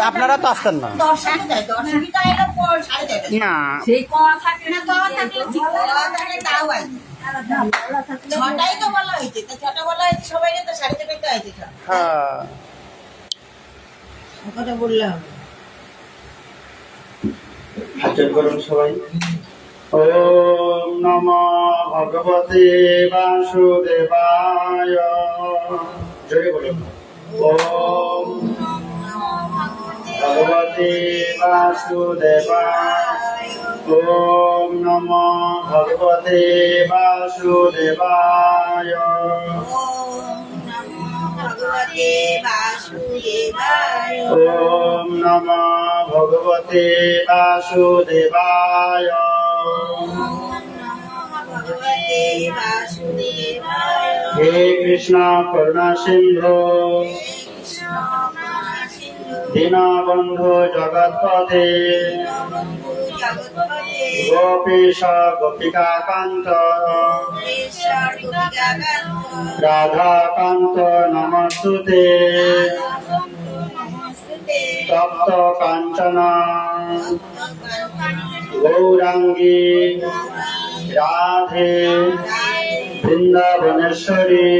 আপনারা তো আসতেন না। দর্শকে দেয় দর্শকীটা এলো পর সাড়ে চারটে না। সেই কমা থাকে না দশ থাকলে ঠিক দশ তাও আছে ছটাই তো বলা হয়েছে তো ছটা বলা হয়েছে সবাই তো সাড়ে চারটায় তো হ্যাঁ। কথা বললাম হাজার করুন সবাই। ওম নম ভগবতে বাসুদেবায়। জয় বলুন। ওম ভগবতে বাসুদেবায় ওম নম ভগবতে বাসুদেবায় ওম নম ভগবতে বাসুদেবায় ভগবতে বাসুদেবায় দীনবন্ধু জগৎপতে গোপীশ গোপিকাকান্ত। রাধাকান্ত নমস্তুতে। তপ্ত কাঞ্চন। গৌরাঙ্গী রাধে। বৃন্দাবনেশ্বরী।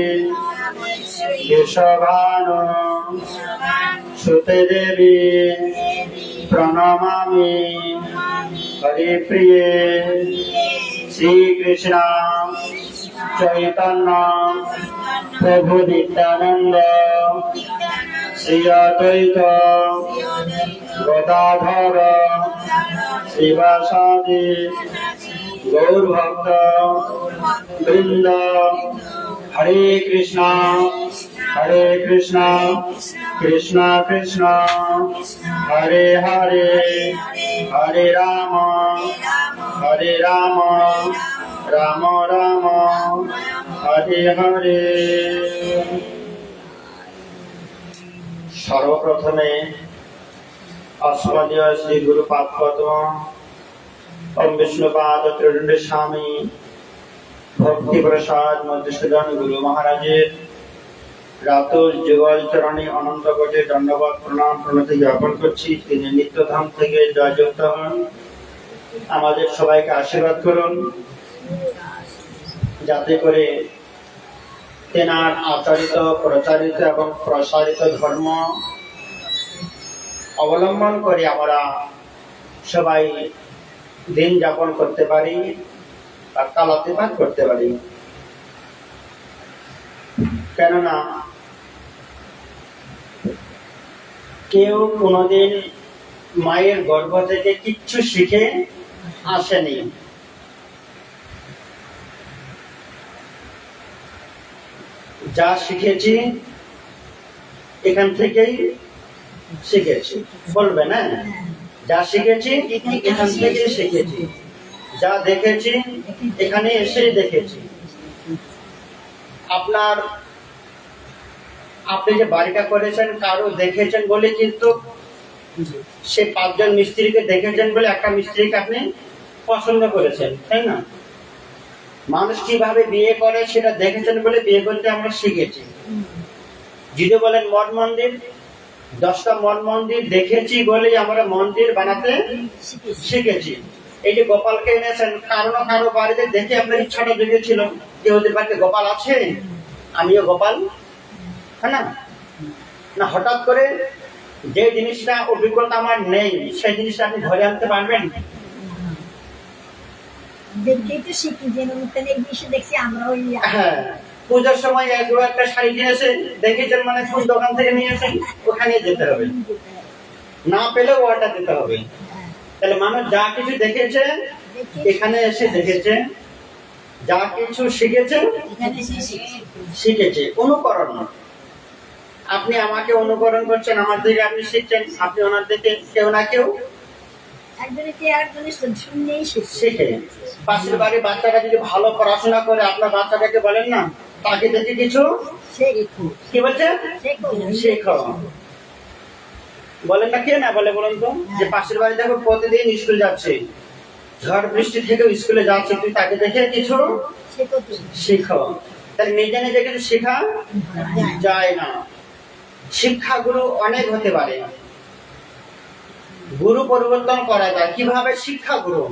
কেশভানু সুতে দেবী, প্রণমামি। হরিপ্রিয়ে শ্রীকৃষ্ণ চৈতন্য প্রভু নিত্যানন্দ। শ্রী অদ্বৈত গদাধর শিবাসাদি গৌরভক্ত বৃন্দ। হরে কৃষ্ণ হরে কৃষ্ণ। কৃষ্ণ কৃষ্ণ। হরে হরে। হরে রাম। হরে রাম। রাম রাম। হরে হরে। সর্বপ্রথমে অস্মদীয় শ্রী গুরুপাদ পদ্ম ওম বিষ্ণুপাদ ত্রিদণ্ড স্বামী ভক্তি প্রসাদ মধুসূদন গুরু মহারাজের রাতুল যুগল চরণে অনন্ত কোটে দণ্ডবাদ, প্রণাম, প্রণতি জ্ঞাপন করছি। তিনি নিত্যধাম থেকে জয়যুক্ত হন। আমাদের সবাইকে আশীর্বাদ করুন। যাতে করে তেনার আচরিত, প্রচারিত এবং প্রসারিত ধর্ম অবলম্বন করে আমরা সবাই দিন যাপন করতে পারি আর কালাতিপাত করতে পারি। কেননা কেউ কোনোদিন মায়ের গর্ভ থেকে কিচ্ছু শিখে আসেনি। যা শিখেছি, এখান থেকেই শিখেছি। বলবে না? যা শিখেছি, এখান থেকে শিখেছি। যা দেখেছি, এখানে এসেই দেখেছি। আপনার আপনি যে বাড়িটা করেছেন, কারও দেখেছেন বলে কিন্তু সে পাঁচজন মিস্ত্রিকে দেখেছেন বলে একটা মিস্ত্রিকে আপনি পছন্দ করেছেন, তাই না? মানুষ কীভাবে বিয়ে করে সেটা দেখেছেন বলে বিয়ে করতে আমরা শিখেছি। যদি বলেন, মঠ মন্দির, দশটা মঠ মন্দির দেখেছি বলে আমরা মন্দির বানাতে শিখেছি। এই যে গোপালকে এনেছেন কারও না কারও বাড়িতে দেখে আপনার ইচ্ছাটা জেগেছিল যে ওদের বাড়িতে গোপাল আছে? আমিও গোপাল। না না হঠাৎ করে যে জিনিসটা অভিজ্ঞতা আমার নেই সেই জিনিসটা আপনি ধরে আনতে পারবেন? হ্যাঁ পূজার সময় এক একটা শাড়ি কিনেছে দেখেছেন মানে কোন দোকান থেকে নিয়েছেন ওখানে যেতে হবে। না পেলেও অর্ডার দিতে হবে। তাহলে মানুষ যা কিছু দেখেছে এখানে এসে দেখেছে। যা কিছু শিখছে। শিখেছে। অনুকরণ। আপনি আমাকে অনুকরণ করছেন আমার দিকে আপনি শিখছেন আপনি ওনার দিকে কেউ না কেউ? শিখে। পাশের বাড়ির বাচ্চাটা যদি ভালো পড়াশোনা করে আপনার বাচ্চাটাকে বলেন না তাকে দেখে কিছু? কি বলছে? শেখো। বলেন না কে না বলে বলুন তো? যে পাশের বাড়ি দেখো প্রতিদিন স্কুল যাচ্ছে। ঝড় বৃষ্টি থেকে স্কুলে যাচ্ছে তুই তাকে দেখে কিছু? শিখো তাহলে নিজে নিজে কিছু শেখা যায় না। শিক্ষাগুলো অনেক হতে পারে। গুরু পরিবর্তন করা যায়। কীভাবে শিক্ষা গুরু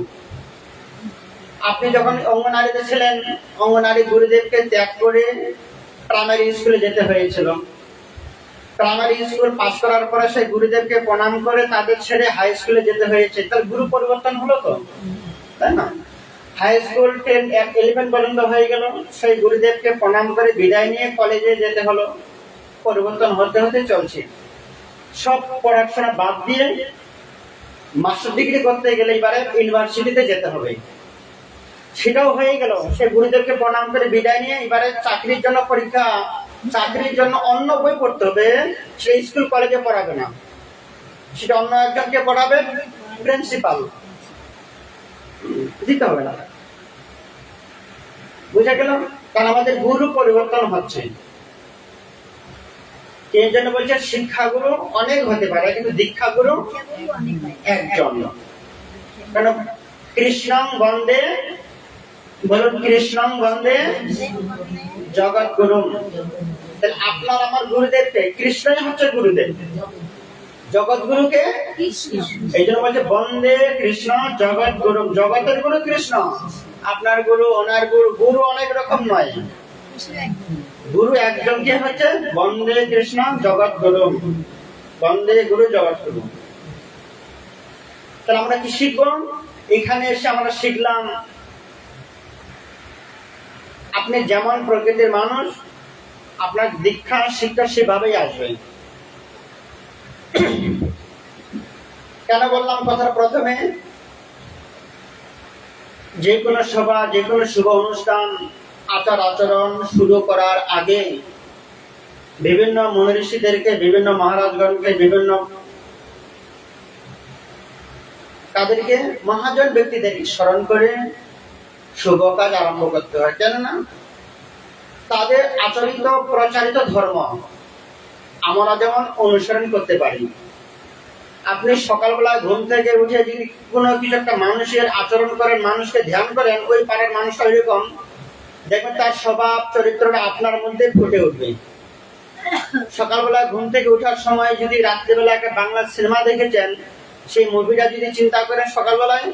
আপনি যখন অঙ্গনারীতে ছিলেন, অঙ্গনারী গুরুদেবকে ত্যাগ করে প্রাইমারি স্কুলে যেতে হয়েছিল। প্রাইমারি স্কুল পাস করার পরে সেই গুরুদেবকে প্রণাম করে তাদের ছেড়ে হাই স্কুলে যেতে হয়েছে। তাহলে গুরু পরিবর্তন হলো তো? তাই না? হাই স্কুল টেন ইলেভেন পর্যন্ত হয়ে গেল। সেই গুরুদেবকে প্রণাম করে বিদায় নিয়ে কলেজে যেতে হলো। পরিবর্তন হতে হতে চলছে। সব পড়াশোনা বাদ দিয়ে মাস্টার ডিগ্রি করতে গেলে এবারে ইউনিভার্সিটিতে যেতে হবে। সেটাও হয়ে গেল। সে গুরুদেবকে প্রণাম করে বিদায় নিয়ে এবারে চাকরির জন্য পরীক্ষা, চাকরির জন্য অন্য বই পড়তে হবে, সে স্কুল কলেজে পড়াবে না। সেটা অন্য একজনকে পড়াবে প্রিন্সিপাল দিতে হবে না। বুঝা গেল? কারণ আমাদের গুরু পরিবর্তন হচ্ছে। এই জন্য বলছে, শিক্ষাগুরু অনেক হতে পারে, কিন্তু দীক্ষাগুরু একজন। কেন? কৃষ্ণং বন্দে, বলুন কৃষ্ণং বন্দে জগৎ গুরু তাহলে আপনার আমার গুরুদেবকে, কৃষ্ণই হচ্ছে গুরুদেব। জগৎ গুরুকে এই জন্য বলছে, বন্দে কৃষ্ণ জগৎ গুরু জগতের গুরু কৃষ্ণ। আপনার গুরু, ওনার গুরু গুরু অনেক রকম নয়। গুরু একজনকে হচ্ছে? বন্দে কৃষ্ণ জগৎ গুরু। বন্দে গুরু জগৎ গুরু। তাহলে আমরা কি শিখব? এখানে এসে আমরা শিখলাম, আপনি যেমন প্রকৃতির মানুষ, আপনার দীক্ষা, শিক্ষা সেভাবেই আসবে। কেন বললাম কথা প্রথমে? যে কোনো সভা, যে কোনো শুভ অনুষ্ঠান আচার আচরণ শুরু করার আগে বিভিন্ন মহর্ষিদেরকে, বিভিন্ন মহারাজগণকে, বিভিন্ন তাদেরকে মহাজন ব্যক্তিদেরকে স্মরণ করে শুভ কাজ আরম্ভ করতে হয়। কেন না তাদের আচরিত, প্রচারিত ধর্ম আমরা যেমন অনুসরণ করতে পারি। আপনি সকালবেলা ঘুম থেকে উঠে যদি কোনো কিছু একটা মানুষের আচরণ করেন, মানুষকে ধ্যান করেন, ওই পাড়ার মানুষটা এরকম দেখবেন তার স্বভাব, চরিত্রটা আপনার মধ্যে ফুটে উঠবে। সকালবেলা ঘুম থেকে ওঠার সময় যদি রাত্রিবেলা একটা বাংলা সিনেমা দেখেছেন, সেই মুভিটা যদি চিন্তা করেন সকালবেলায়,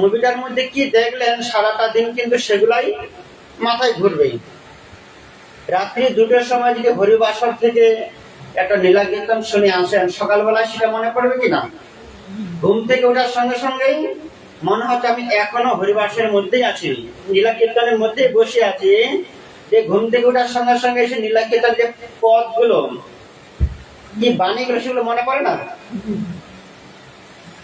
মুভিটার মধ্যে কি দেখলেন, সারাটা দিন কিন্তু সেগুলাই মাথায় ঘুরবেই। রাত্রি দুটোর সময় যদি হরিবাসর থেকে একটা নীলা কীর্তন শুনে আসেন, সকালবেলায় সেটা মনে পড়বে কিনা? ঘুম থেকে ওঠার সঙ্গে সঙ্গেই মনে হচ্ছে আমি এখনও হরিবাসের মধ্যেই আছি। নীলা কীর্তনের মধ্যে বসে আছি। যে ঘুম থেকে ওঠার সঙ্গে সঙ্গে এসে নীলা যে পদগুলো কি বাণীগুলো সেগুলো মনে পড়ে না?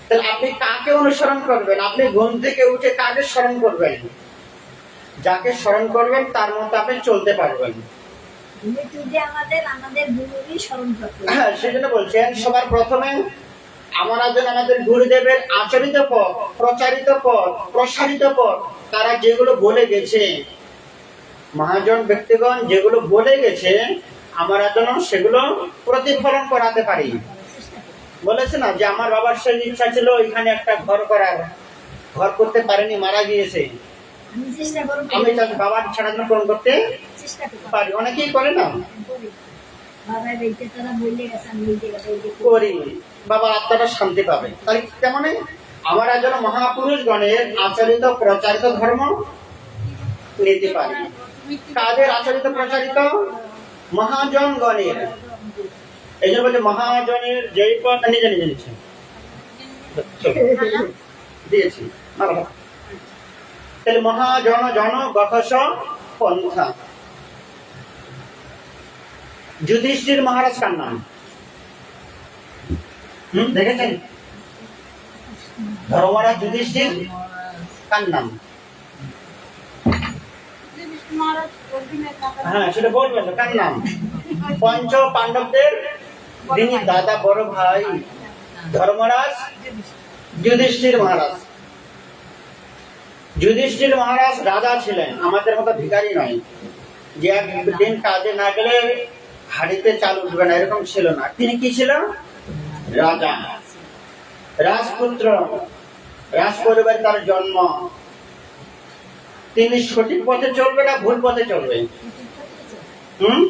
তাহলে আপনি কাকে অনুসরণ করবেন? আপনি ঘুম থেকে উঠে কাকে স্মরণ করবেন? যাকে স্মরণ করবেন তার মতো আপনি চলতে পারবেন। আমাদের আমাদের। হ্যাঁ সেজন্য বলছেন সবার প্রথমে আমরা যেন আমাদের গুরুদেবের আচরিত পথ প্রচারিত পথ প্রসারিত পথ তারা যেগুলো বলে গেছে। মহাজন ব্যক্তিগণ যেগুলো বলে গেছে আমরা যেন সেগুলো প্রতিফলন করাতে পারি। বলেছে না যে আমার বাবার সেই ইচ্ছা ছিল এখানে একটা ঘর করার। ঘর করতে পারেনি মারা গিয়েছে। আমি বাবার পূরণ করতে পারি। অনেকেই করে না? আত্মাটা শান্তি পাবে। তাহলে তেমন আমরা যেন মহাপুরুষ গণের আচরিত, প্রচারিত ধর্ম নিতে পারি। কাদের আচরিত, প্রচারিত? মহাজনগণের। এই জন্য মহাজনের যেই পথ নিজে নিজে নিচ্ছে। দিয়েছি। তাহলে মহাজন, জন, গঠস, পন্থা। যুধিষ্ঠির মহারাজ কার নাম? হুম দেখেছেন? ধর্মরাজ যুধিষ্ঠির কার নাম? হ্যাঁ সেটা বলবেন তো, কার নাম? পঞ্চ পাণ্ডবদের যিনি দাদা বড় ভাই ধর্মরাজ যুধিষ্ঠির মহারাজ। যুধিষ্ঠির মহারাজ রাজা ছিলেন আমাদের মতো ভিখারি নয়। যে একদিন কাজে না গেলে হাড়িতে চাল উঠবে না, এরকম ছিল না। তিনি কি ছিল? রাজা। রাজপুত্র। রাজ পরিবারে তার জন্ম। তিনি সঠিক পথে চলবে না ভুল পথে চলবে? হুম?